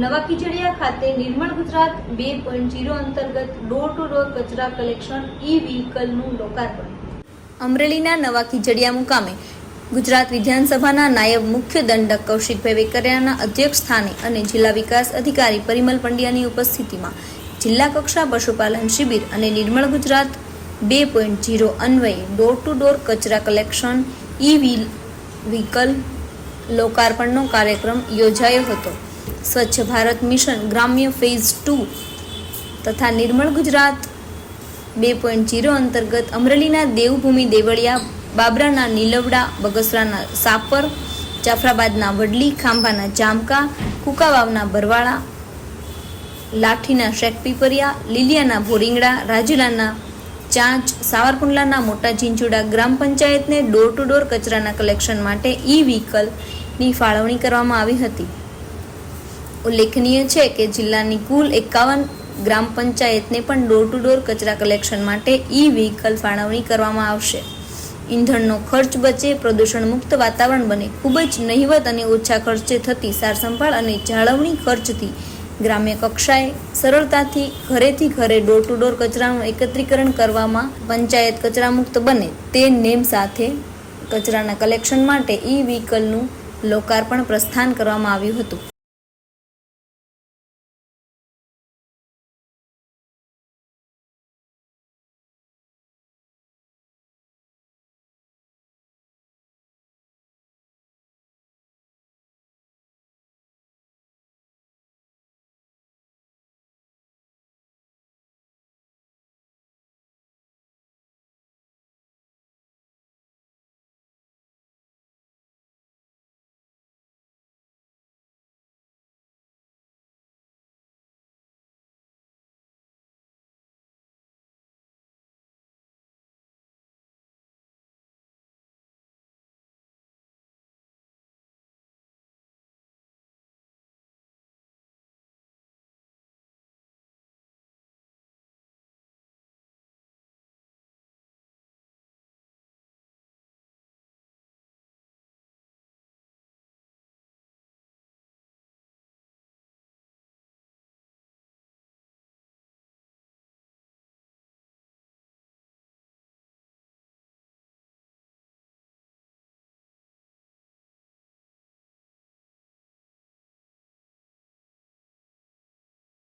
નવા કિચડિયા ખાતે નિર્મળ ગુજરાત બે પોઈન્ટ ઝીરો અંતર્ગત ડોર ટુ ડોર કચરા કલેક્શન ઈ વ્હીકલનું લોકાર્પણ. અમરેલીના નવા કિચડિયા મુકામે ગુજરાત વિધાનસભાના નાયબ મુખ્ય દંડક કૌશિકભાઈ વેકરિયાના અધ્યક્ષ સ્થાને અને જિલ્લા વિકાસ અધિકારી પરિમલ પંડ્યાની ઉપસ્થિતિમાં જિલ્લા કક્ષા પશુપાલન શિબિર અને નિર્મળ ગુજરાત બે પોઈન્ટ ઝીરો અન્વયે ડોર ટુ ડોર કચરા કલેક્શન ઈ વ્હીકલ લોકાર્પણનો કાર્યક્રમ યોજાયો હતો. સ્વચ્છ ભારત મિશન ગ્રામ્ય ફેઝ ટુ તથા નિર્મળ ગુજરાત બે પોઈન્ટ જીરો અંતર્ગત અમરેલીના દેવભૂમિ દેવળિયા, બાબરાના નીલવડા, બગસરાના સાપર, જાફરાબાદના વડલી, ખાંભાના જામકા, કુકાવાવના બરવાળા, લાઠીના શેકપીપરિયા લીલિયાના ભોરિંગડા, રાજુલાના ચાંચ, સાવરકુંડલાના મોટા ઝીંચુડા ગ્રામ પંચાયતને ડોર ટુ ડોર કચરાના કલેક્શન માટે ઈ વ્હીકલની ફાળવણી કરવામાં આવી હતી. ઉલ્લેખનીય છે કે જિલ્લાની કુલ એકાવન ગ્રામ પંચાયતને પણ ડોર ટુ ડોર કચરા કલેક્શન માટે ઈ વ્હીકલ ફાળવણી કરવામાં આવશે. ઈંધણનો ખર્ચ બચે પ્રદૂષણ મુક્ત વાતાવરણ બને, ખૂબ જ નહિવત અને ઓછા ખર્ચે થતી સારસંભાળ અને જાળવણી ખર્ચથી ગ્રામ્ય કક્ષાએ સરળતાથી ઘરેથી ઘરે ડોર ટુ ડોર કચરાનું એકત્રીકરણ કરવામાં પંચાયત કચરામુક્ત બને. તે નેમ સાથે કચરાના કલેક્શન માટે ઈ વ્હીકલનું લોકાર્પણ પ્રસ્થાન કરવામાં આવ્યું હતું.